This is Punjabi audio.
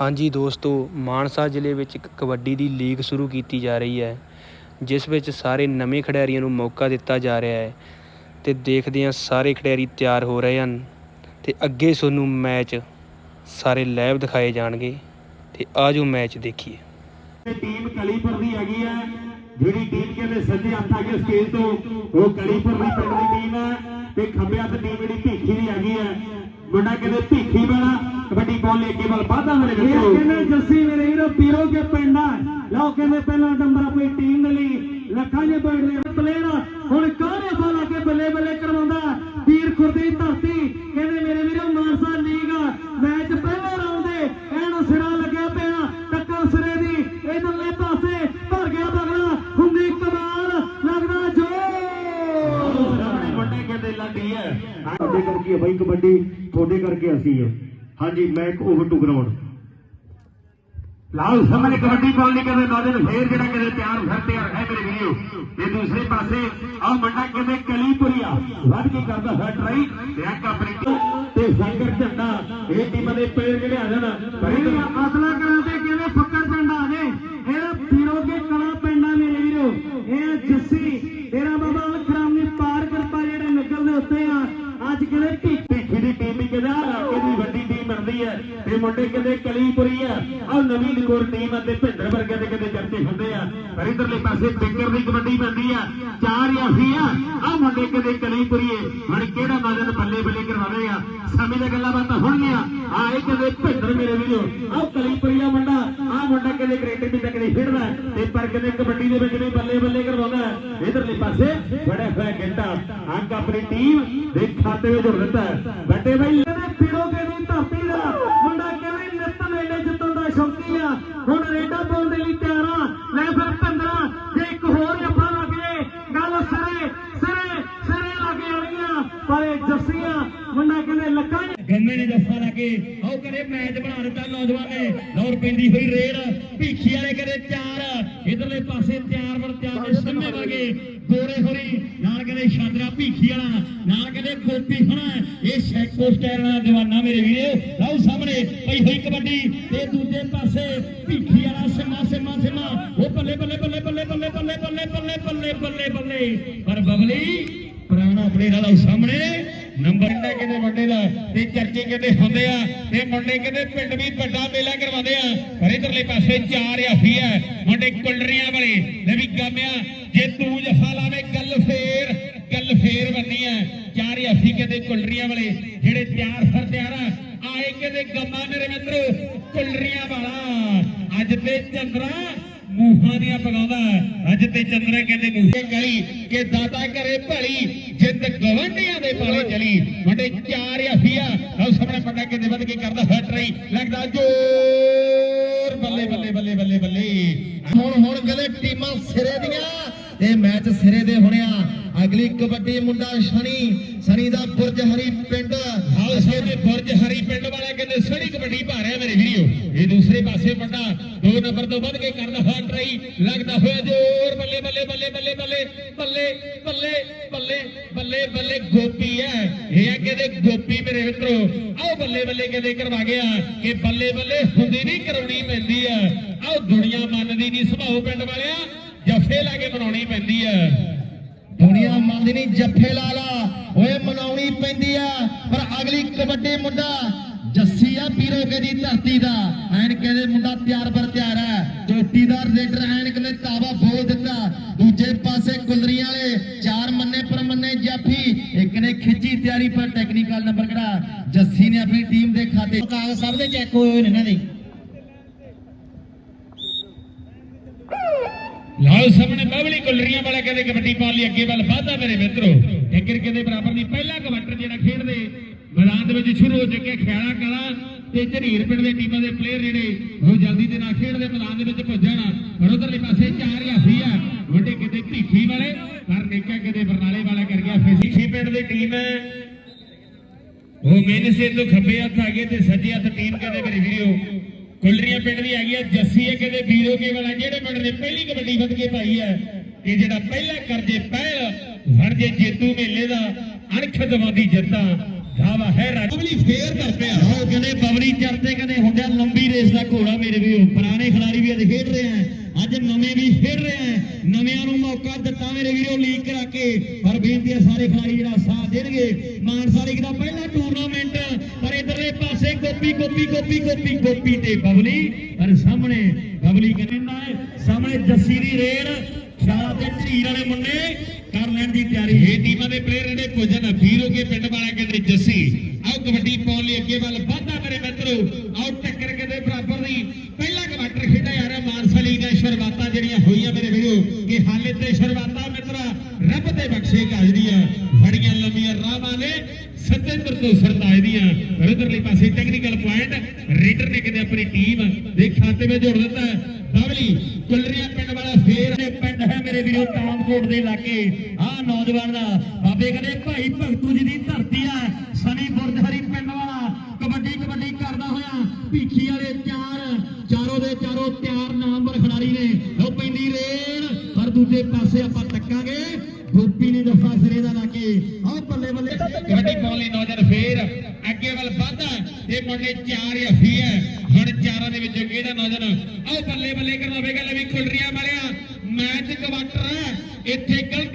ਹਾਂਜੀ ਦੋਸਤੋ, ਮਾਨਸਾ ਜ਼ਿਲ੍ਹੇ ਵਿੱਚ ਇੱਕ ਕਬੱਡੀ ਦੀ ਲੀਗ ਸ਼ੁਰੂ ਕੀਤੀ ਜਾ ਰਹੀ ਹੈ, ਜਿਸ ਵਿੱਚ ਸਾਰੇ ਨਵੇਂ ਖਿਡਾਰੀਆਂ ਨੂੰ ਮੌਕਾ ਦਿੱਤਾ ਜਾ ਰਿਹਾ ਹੈ ਤੇ ਦੇਖਦੇ ਹਾਂ ਸਾਰੇ ਖਿਡਾਰੀ ਤਿਆਰ ਹੋ ਰਹੇ ਹਨ ਤੇ ਅੱਗੇ ਤੁਹਾਨੂੰ ਮੈਚ ਸਾਰੇ ਲਾਈਵ ਦਿਖਾਏ ਜਾਣਗੇ ਤੇ ਆਜੋ ਮੈਚ ਦੇਖੀਏ। ਟੀਮ ਕਲੀਪੁਰ ਦੀ ਹੈਗੀ ਹੈ, ਜਿਹੜੀ ਟੀਮ ਕਹਿੰਦੇ ਸੱਜੇ ਹੱਥ ਆ ਕੇ ਸਟੇਜ ਤੋਂ, ਉਹ ਕਲੀਪੁਰ ਦੀ ਪਿੰਡ ਦੀ ਟੀਮ ਹੈ ਤੇ ਖੱਬੇ ਹੱਥ ਟੀਮ ਜਿਹੜੀ ਭੀਖੀ ਦੀ ਹੈਗੀ ਹੈ, ਮੁੰਡਾ ਕਹਿੰਦੇ ਭੀਖੀ ਵਾਲਾ। ਕਬੱਡੀ ਬਾਲ ਲੈ ਕੇ ਵੱਲ ਵਾਧਾ ਮੇਰੇ ਇਹ ਵਿੱਚੋਂ ਕਹਿੰਦੇ ਜੱਸੀ ਮੇਰੇ ਵੀਰੋ ਪੀਰੋ ਕੇ ਪਿੰਡ ਲਓ ਕਹਿੰਦੇ ਪਹਿਲਾ ਨੰਬਰ ਆਪਣੀ ਟੀਮ ਦੇ ਲਈ। ਲੱਖਾਂ ਦੇ ਦੇ ਪਲੇਅਰ ਹੁਣ ਕਾਹਨੇ ਬਾਲ ਆ ਕੇ ਬੱਲੇ ਬੱਲੇ ਕਰਵਾਉਂਦਾ? ਵੀਰ ਖੁਰਦੀ ਧਰਤੀ। ਕਹਿੰਦੇ ਮੇਰੇ ਵੀਰੋ ਮਾਨਸਾ ਲੀਗ ਮੈਚ ਪਹਿਲੇ ਰਾਉਂਡ ਦੇ ਐਨ ਸਿਰਾ ਲੱਗਿਆ ਪਿਆ। ਟੱਕਰ ਸਿਰੇ ਦੀ ਇਧਰਲੇ ਪਾਸੇ ਭਰ ਗਿਆ ਬਗਲਾ। ਹੁੰਦੀ ਕਮਾਲ ਲੱਗਦਾ ਜੋਰ ਸਾਹਮਣੇ ਮੁੰਡੇ ਕਹਿੰਦੇ ਲੱਗੀ ਹੈ। ਤੁਹਾਡੇ ਕਰਕੇ ਬਾਈ ਕਬੱਡੀ ਤੁਹਾਡੇ ਕਰਕੇ ਅਸੀਂ ਹੈ ਹਾਂਜੀ ਮੈਂ ਇੱਕ ਓਵਰ ਟੂ ਗਰਾਊਂਡ। ਲਾਓ ਸਾਹਮਣੇ ਕਬੱਡੀ ਬਾਲ ਨਹੀਂ ਕਹਿੰਦੇ ਨੌਜਵਾਨ ਫੇਰ ਜਿਹੜਾ ਕਹਿੰਦੇ ਤਿਆਰ ਫਿਰ ਤਿਆਰ ਹੈ ਮੇਰੇ ਵੀਰੋ। ਤੇ ਦੂਸਰੇ ਪਾਸੇ ਆਹ ਮੁੰਡਾ ਕਹਿੰਦੇ ਕਲੀਪੁਰੀਆ। ਵੱਧ ਕੇ ਕਰਦਾ ਹੈ ਟਰਾਈ ਤੇ ਅੰਕ ਆਪਣੀ ਤੇ ਸੰਗਰ ਝੰਡਾ ਇਹ ਟੀਮਾਂ ਦੇ ਪਲੇਅਰ ਜਿਹੜੇ ਆ ਜਾਣ ਪਰ ਇਹ ਮੁੰਡੇ ਕਹਿੰਦੇ ਕਲੀਪੁਰੀ ਆ। ਆਹ ਨਵੀਂ ਨਿਕੋਰ ਟੀਮ ਅਤੇ ਭਿੰਦਰ ਵਰਗੇ ਦੇ ਕਹਿੰਦੇ ਚਰਚੇ ਹੁੰਦੇ ਆ। ਪਰ ਇਧਰਲੇ ਪਾਸੇ ਪਿੰਕਰ ਦੀ ਕਬੱਡੀ ਬਣਦੀ ਆ। ਚਾਰ ਆਸੀ ਆ। ਆਹ ਮੁੰਡੇ ਕਹਿੰਦੇ ਕਲੀਪੁਰੀਏ। ਹੁਣ ਕਿਹੜਾ ਨੌਜਵਾਨ ਬੱਲੇ ਬੱਲੇ ਕਰਵਾਵੇ ਸਮੇਂ ਦੀਆਂ ਗੱਲਾਂ ਬਾਤਾਂ ਹੋਣਗੀਆਂ। ਆ ਇਹ ਕਹਿੰਦੇ ਭਿੰਦਰ ਮੇਰੇ ਵੀਰੋ। ਆਹ ਕਲੀਪੁਰੀਆ ਮੁੰਡਾ। ਆਹ ਮੁੰਡਾ ਕਹਿੰਦੇ ਕ੍ਰਿਕਟ ਵੀ ਤੱਕ ਨਹੀਂ ਖੇਡਦਾ। ਤੇ ਪਰ ਕਹਿੰਦੇ ਕਬੱਡੀ ਦੇ ਵਿੱਚ ਵੀ ਬੱਲੇ ਬੱਲੇ ਕਰਵਾਉਂਦਾ। ਇਧਰਲੇ ਪਾਸੇ ਬੜਾ ਹੋਇਆ ਘੰਟਾ ਅੰਕ ਆਪਣੀ ਟੀਮ ਦੇ ਖਾਤੇ ਵਿੱਚ ਜੁੜ ਦਿੱਤਾ। ਹੈ। ਬੈਠੇ ਬਾਈ ਕਹਿੰਦੇ ਪੀਰੋ ਕੇ ਦੀ ਧਰਤੀ ਦਾ ਮੁੰਡਾ ਕਹਿੰਦੇ ਨਿੱਤ ਮੇਲੇ ਜਿੱਤਣ ਦਾ ਸ਼ੌਕੀ ਆ ਹੁਣ ਰੇਡਾ ਪਾਉਣ ਦੇ ਲਈ ਤਿਆਰ ਆ ਲੈ ਫਿਰ ਭੰਦਰਾ ਜੇ ਇੱਕ ਹੋਰ ਜੱਫਾ ਲੱਗ ਜੇ ਗੱਲ ਸਿਰੇ ਸਿਰੇ ਸਿਰੇ ਲੱਗ ਜਾਣਗੀਆਂ ਪਰ ਇਹ ਜੱਸੀਆਂ ਮੁੰਡਾ ਕਹਿੰਦੇ ਲੱਖਾਂ ਗੰਮੇ ਨੇ ਜੱਫਾ ਲਾ ਕੇ ਆਓ ਕਰੇ ਮੈਚ ਬਣਾ ਦਿੱਤਾ ਨੌਜਵਾਨ ਨੇ ਦੌੜ ਪੈਂਦੀ ਹੋਈ ਰੇਡ ਭੀਖੀ ਵਾਲੇ ਕਰੇ ਚਾਰ ਇਧਰਲੇ ਪਾਸੇ ਤਿਆਰ ਵਰ ਤਿਆਰ ਨੇ ਸਿੰਮੇ ਵਰਗੇ ਗੋਰੇ ਹੋਰੀ ਨਾਲ ਕਹਿੰਦੇ ਸ਼ਾਦਰਾ ਭੀਖੀ ਵਾਲਾ ਨਾਲ ਕਹਿੰਦੇ ਗੋਪੀ ਹੋਣਾ ਇਹ ਸ਼ੈਕੋ ਸਟਾਈਲ ਵਾਲਾ ਜਵਾਨਾ ਮੇਰੇ ਵੀਰੇ ਲਓ ਸਾਹਮਣੇ ਪਈ ਹੋਈ ਕਬੱਡੀ ਤੇ ਦੂਜੇ ਪਾਸੇ ਭੀਖੀ ਵਾਲਾ ਸਿਮਾ ਸਿਮਾ ਸਿਮਾ ਉਹ ਬੱਲੇ ਬੱਲੇ ਬੱਲੇ ਬੱਲੇ ਬੱਲੇ ਬੱਲੇ ਬੱਲੇ ਬੱਲੇ ਬੱਲੇ ਬੱਲੇ ਬੱਲੇ ਪਰ ਬਬਲੀ ਪੁਰਾਣਾ ਪਲੇਅਰ ਵਾਲਾ ਸਾਹਮਣੇ ਨੰਬਰ ਕਹਿੰਦੇ ਕਹਿੰਦੇ ਮੁੰਡੇ ਦਾ ਤੇ ਚਰਚੇ ਕਹਿੰਦੇ ਹੁੰਦੇ ਆ, ਤੇ ਮੁੰਡੇ ਕਹਿੰਦੇ ਪਿੰਡ ਵੀ ਵੱਡਾ ਮੇਲਾ ਕਰਵਾਉਂਦੇ ਆ। ਪਰ ਇਧਰਲੇ ਪਾਸੇ ਚਾਰ ਹਾਫੀ ਆ ਮੁੰਡੇ ਕੁਲਰੀਆਂ ਵਾਲੇ। ਲੈ ਵੀ ਗਾਮਿਆ ਜੇ ਤੂੰ ਜਫਾ ਲਾਵੇਂ, ਗੱਲ ਫੇਰ ਗੱਲ ਫੇਰ ਬੰਨੀ ਆ। ਚਾਰ ਹਾਫੀ ਕਹਿੰਦੇ ਕੁਲਰੀਆਂ ਵਾਲੇ, ਜਿਹੜੇ ਤਿਆਰ ਸਰ ਤਿਆਰ ਆ, ਆਏ ਕਹਿੰਦੇ ਗੰਮਾ ਮੇਰੇ ਮਿੱਤਰੋ ਕੁਲਰੀਆਂ ਵਾਲਾ। ਅੱਜ ਤੇ ਚੰਦਰਾ ਮੂੰਹਾਂ ਦੀਆਂ ਪਗਾਉਂਦਾ ਅੱਜ ਤੇ ਚੰਦਰਾ ਕਹਿੰਦੇ ਮੂੰਹੇ ਗਲੀ ਕਿ ਦਾਤਾ ਕਰੇ ਭਲੀ, ਜਿੰਦ ਗਵੰਡੀਆਂ ਦੇ ਪਾਲੇ ਚਲੀ। ਮੁੰਡੇ ਚਾਰ ਹਫੀਆ ਲਓ ਸਾਹਮਣੇ ਪੱਟਾ ਕਿਤੇ ਵੱਧ ਕੇ ਕਰਦਾ ਹੈ ਟਰਾਈ ਲੱਗਦਾ ਜੋਰ, ਬੱਲੇ ਬੱਲੇ ਬੱਲੇ ਬੱਲੇ ਬੱਲੇ। ਹੁਣ ਹੁਣ ਗਲੇ ਟੀਮਾਂ ਸਿਰੇ ਦੀਆਂ ਇਹ ਮੈਚ ਸਿਰੇ ਦੇ ਹੋਣਿਆ। ਅਗਲੀ ਕਬੱਡੀ ਮੁੰਡਾ ਸਨੀ ਸਨੀ ਦਾ ਬੁਰਜ ਹਰੀ ਪਿੰਡ। ਹਾਉਸੇ ਦੇ ਬੁਰਜ ਹਰੀ ਪਿੰਡ ਵਾਲਾ ਕਹਿੰਦੇ ਸਣੀ ਕਬੱਡੀ ਭਾਰਿਆ ਮੇਰੇ ਵੀਡੀਓ। ਇਹ ਦੂਸਰੇ ਪਾਸੇ ਵੱਡਾ ਦੋ ਨੰਬਰ ਤੋਂ ਵੱਧ ਕੇ ਕਰਦਾ ਹੋਇਆ ਲੱਗਦਾ ਹੋਇਆ ਜੋਰ ਬੱਲੇ ਬੱਲੇ ਬੱਲੇ ਬੱਲੇ ਬੱਲੇ ਬੱਲੇ ਬੱਲੇ ਬੱਲੇ ਬੱਲੇ ਬੱਲੇ ਗੋਪੀ ਹੈ ਇਹ ਆ ਕਹਿੰਦੇ ਗੋਪੀ ਮੇਰੇ ਮਿੱਤਰੋ ਆਓ ਬੱਲੇ ਬੱਲੇ ਕਹਿੰਦੇ ਕਰਵਾ ਗਿਆ ਕਿ ਬੱਲੇ ਬੱਲੇ ਹੁੰਦੀ ਨਹੀਂ ਕਰਾਉਣੀ ਪੈਂਦੀ ਆ ਆਓ ਦੁਨੀਆ ਮੰਨਦੀ ਨਹੀਂ ਸੁਭਾਅ ਪਿੰਡ ਵਾਲਿਆ ਜੱਫੇ ਲਾ ਕੇ ਮਨਾਉਣੀ ਪੈਂਦੀ ਆ ਦੁਨੀਆ ਮੰਨਦੀ ਨਹੀਂ ਜੱਫੇ ਲਾ ਲਾ ਓਏ ਮਨਾਉਣੀ ਪੈਂਦੀ ਆ ਪਰ ਅਗਲੀ ਕਬੱਡੀ ਮੁੰਡਾ ਜੱਸੀ ਆ ਪੀਰੋ ਕੇ ਦੀ ਧਰਤੀ ਦਾ ਐਨ ਕਹਿੰਦੇ ਮੁੰਡਾ ਤਿਆਰ ਬਰ ਤਿਆਰ ਤਿਆਰੀ ਪਰ ਟੈਕਨੀਕਲ ਨੰਬਰ ਕਿਹੜਾ? ਜੱਸੀ ਨੇ ਆਪਣੀ ਟੀਮ ਦੇ ਖਾਤੇ ਕਾਗਜ਼ ਸਭ ਦੇ ਚੈੱਕ ਹੋਏ ਹੋਏ ਨੇ ਇਹਨਾਂ ਦੇ। ਲਾਓ ਸਾਹਮਣੇ ਬਬਲੀ ਕੁਲਰੀਆਂ ਵਾਲਾ ਕਹਿੰਦੇ ਕਬੱਡੀ ਪਾਉਣ ਲਈ ਅੱਗੇ ਵੱਲ ਵਾਧਾ ਮੇਰੇ ਮਿੱਤਰੋ। ਟੱਕਰ ਕਹਿੰਦੇ ਬਰਾਬਰ ਦੀ ਪਹਿਲਾ ਕਬੱਟਰ ਜਿਹੜਾ ਖੇਡਦੇ ਮੈਦਾਨ ਦੇ ਵਿੱਚ ਸ਼ੁਰੂ ਹੋ ਚੁੱਕਿਆ ਖਿਆਲਾ ਕਲਾ ਤੇ ਝਰੀਰ ਪਿੰਡ ਦੇ ਟੀਮਾਂ ਦੇ ਪਲੇਅਰ ਜਿਹੜੇ ਉਹ ਜਲਦੀ ਦੇ ਨਾਲ ਖੇਡਦੇ ਮੈਦਾਨ ਦੇ ਵਿੱਚ ਪੁੱਜਣ ਪਰ ਉਧਰਲੇ ਪਾਸੇ ਚਾਰ ਹਾਫੀ ਆ ਵੱਡੇ ਕਿਤੇ ਭੀਖੀ ਵਾਲੇ ਪਰ ਨਿੱਕਾ ਕਿਤੇ ਬਰਨਾਲੇ ਵਾਲਾ ਕਰ ਗਿਆ ਫਿਸੀ ਪਿੰਡ ਦੀ ਟੀਮ ਹੈ। ਉਹ ਮੇਨਸੇ ਤੋਂ ਖੱਬੇ ਹੱਥ ਆ ਗਏ ਤੇ ਸੱਜੇ ਹੱਥ ਟੀਮ ਕਹਿੰਦੇ ਮੇਰੇ ਵੀਰੋ ਕੁਲਰੀਆਂ ਪਿੰਡ ਦੀ ਆ ਜੱਸੀ ਹੈ ਕਹਿੰਦੇ ਵੀਰੋ ਕੇ ਵਾਲਾ ਜਿਹੜੇ ਪਿੰਡ ਨੇ ਪਹਿਲੀ ਕਬੱਡੀ ਵੱਧ ਕੇ ਪਾਈ ਹੈ ਕਿ ਜਿਹੜਾ ਪਹਿਲਾ ਕਰਜੇ ਪਹਿਲ ਫੜ ਜੇ ਜੇਤੂ ਮੇਲੇ ਦਾ ਅਣਖ ਦਵਾਦੀ ਜਿੱਤਾਂ ਵਾ ਹੈ ਬਬਲੀ ਫੇਰ ਕਰ ਪਿਆ। ਉਹ ਕਹਿੰਦੇ ਬਬਲੀ ਚਰਤੇ ਕਹਿੰਦੇ ਹੁੰਦਿਆ ਲੰਬੀ ਰੇਸ ਦਾ ਘੋੜਾ ਮੇਰੇ ਵੀ ਪੁਰਾਣੇ ਖਿਡਾਰੀ ਵੀ ਅੱਜ ਖੇਡ ਰਹੇ ਆ। ਅੱਜ ਨਵੇਂ ਵੀ ਖੇਡ ਰਹੇ ਆ। ਨਵਿਆਂ ਨੂੰ ਮੌਕਾ ਦਿੱਤਾ ਮੇਰੇ ਵੀਰੋ ਲੀਕ ਕਰਾ ਕੇ। ਪਰ ਬੇਨਤੀ ਹੈ ਸਾਰੇ ਖਿਡਾਰੀ ਜਿਹੜਾ ਸਾਥ ਦੇਣਗੇ। ਮਾਨਸਾ ਲੀਗ ਦਾ ਪਹਿਲਾ ਟੂਰਨਾਮੈਂਟ ਪਰ ਇਧਰਲੇ ਪਾਸੇ ਗੋਪੀ ਗੋਪੀ ਗੋਪੀ ਗੋਪੀ ਗੋਪੀ ਤੇ ਬਬਲੀ। ਪਰ ਸਾਹਮਣੇ ਬਬਲੀ ਕਹਿੰਦਾ ਹੈ, ਸਾਹਮਣੇ ਜੱਸੀ ਦੀ ਰੇਡ ਸ਼ਾਲਾ ਤੇ ਢੀਰ ਵਾਲੇ ਮੁੰਡੇ। ਕਰ ਲੈਣ ਦੀ ਤਿਆਰੀ। ਇਹ ਟੀਮਾਂ ਦੇ ਪਲੇਅਰ ਜਿਹੜੇ ਭੋਜਨ ਵੀਰੋ ਕੇ ਪਿੰਡ ਵਾਲਾ ਕਹਿੰਦੇ ਜੱਸੀ। ਆਓ ਕਬੱਡੀ ਪਾਉਣ ਲਈ ਅੱਗੇ ਵੱਲ, ਵਾਧਾ ਮੇਰੇ ਮਿੱਤਰੋ। ਆਓ ਟੱਕਰ ਕਹਿੰਦੇ ਬਰਾਬਰ ਨਹੀਂ ਪਹਿਲਾ ਕਵਾਟਰ ਖੇਡਿਆ ਜਾ ਰਿਹਾ ਦੀਆਂ ਸ਼ੁਰੂਆਤਾਂ ਜਿਹੜੀਆਂ ਹੋਈਆਂ ਮੇਰੇ ਵੀਰੋ, ਕਿ ਹਾਲੇ ਤੇ ਸ਼ੁਰੂਆਤਾਂ ਮਿੱਤਰਾ ਰੱਬ ਦੇ ਬਖਸ਼ੇ ਗਾਜਦੀਆਂ ਬੜੀਆਂ ਲੰਮੀਆਂ ਰਾਹਾਂ ਨੇ, ਸਤਿੰਦਰ ਤੋਂ ਸਰਤਾਜ ਦੀਆਂ ਇਧਰਲੇ ਪਾਸੇ ਟੈਕਨੀਕਲ ਪੁਆਇੰਟ ਰੀਡਰ ਨੇ ਕਿਤੇ ਆਪਣੀ ਟੀਮ ਦੇ ਖਾਤੇ ਵਿੱਚ ਜੋੜ ਦਿੱਤਾ ਹੈ। ਕੁਲਰੀਆ ਪਿੰਡ ਵਾਲਾ ਫੇਰ ਇਹ ਪਿੰਡ ਹੈ ਮੇਰੇ ਵੀਰੋ ਟਾਮਕੋਟ ਦੇ ਇਲਾਕੇ ਆਹ ਨੌਜਵਾਨ ਦਾ, ਬਾਬੇ ਕਹਿੰਦੇ, ਭਾਈ ਭਗਤੂ ਜੀ ਦੀ ਧਰਤੀ ਆ, ਸਨੀ ਬੁਰਜਹਰੀ ਪਿੰਡ ਵਾਲਾ, ਕਬੱਡੀ ਕਬੱਡੀ ਕਰਦਾ ਹੋਇਆ, ਭੀਖੀ ਵਾਲੇ ਚਾਰ ਚਾਰੋਂ ਦੇ ਚਾਰੋਂ ਤਿਆਰ ਨਾਮਵਰ ਖਿਡਾਰੀ ਨੇ। ਉਹ ਪੈਂਦੀ ਰੇਡ, ਪਰ ਦੂਜੇ ਪਾਸੇ ਆਪਾਂ ਤੱਕਾਂਗੇ। ਗੋਪੀ ਨੇ ਦਫਾ ਸਿਰੇ ਦਾ ਲਾ ਕੇ। ਆਹ ਬੱਲੇ ਬੱਲੇ। ਕਬੱਡੀ ਪਾਉਣ ਲਈ ਨੌਜਵਾਨ ਫੇਰ ਅੱਗੇ ਵੱਲ ਵੱਧਦਾ ਇਹ ਮੁੰਡੇ ਚਾਰ ਹਫੀ ਹੈ। ਹੁਣ ਚਾਰਾਂ ਦੇ ਵਿੱਚੋਂ ਕਿਹੜਾ ਨੌਜਵਾਨ? ਆਓ ਬੱਲੇ ਬੱਲੇ ਕਰਨਾ ਹੋਵੇਗਾ ਲਵੀ ਖੁੱਲਰੀਆਂ ਵਾਲਿਆ ਮੈਚ ਕਵਾਟਰ ਹੈ। ਇੱਥੇ ਗਲਤੀ ਇੱਥੇ